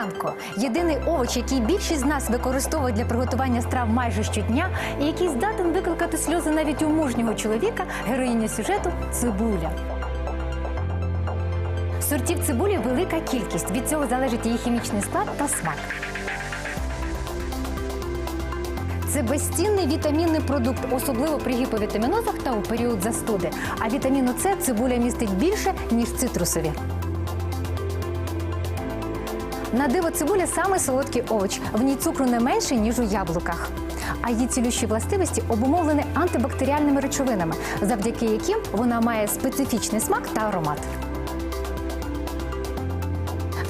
ранку. Єдиний овоч, який більшість з нас використовує для приготування страв майже щодня, і який здатен викликати сльози навіть у мужнього чоловіка, героїня сюжету цибуля. Сортів цибулі велика кількість. Від цього залежить її хімічний склад та смак. Це безцінний вітамінний продукт, особливо при гіповітамінозах та у період застуди. А вітаміну С цибуля містить більше, ніж цитрусові. На диво цибуля саме солодкий овоч. В ній цукру не менше, ніж у яблуках. А її цілющі властивості обумовлені антибактеріальними речовинами, завдяки яким вона має специфічний смак та аромат.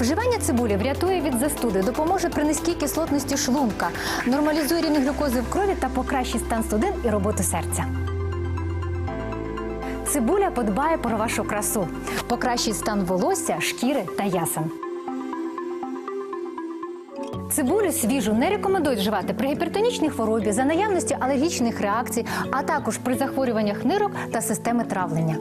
Вживання цибулі врятує від застуди, допоможе при низькій кислотності шлунка, нормалізує рівень глюкози в крові та покращить стан судин і роботу серця. Цибуля подбає про вашу красу, покращить стан волосся, шкіри та ясен. Цибулю свіжу не рекомендують вживати при гіпертонічній хворобі за наявності алергічних реакцій, а також при захворюваннях нирок та системи травлення.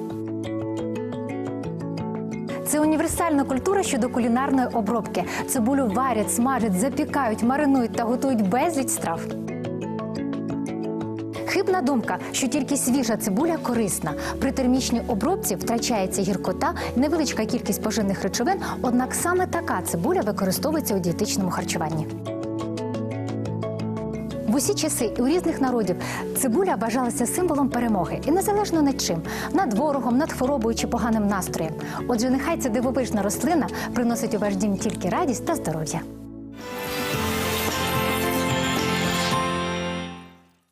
Це універсальна культура щодо кулінарної обробки. Цибулю варять, смажать, запікають, маринують та готують безліч страв. Хибна думка, що тільки свіжа цибуля корисна. При термічній обробці втрачається гіркота, невеличка кількість поживних речовин, однак саме така цибуля використовується у дієтичному харчуванні. В усі часи і у різних народів цибуля вважалася символом перемоги і незалежно над чим над ворогом, над хворобою чи поганим настроєм. Отже, нехай ця дивовижна рослина приносить у ваш дім тільки радість та здоров'я.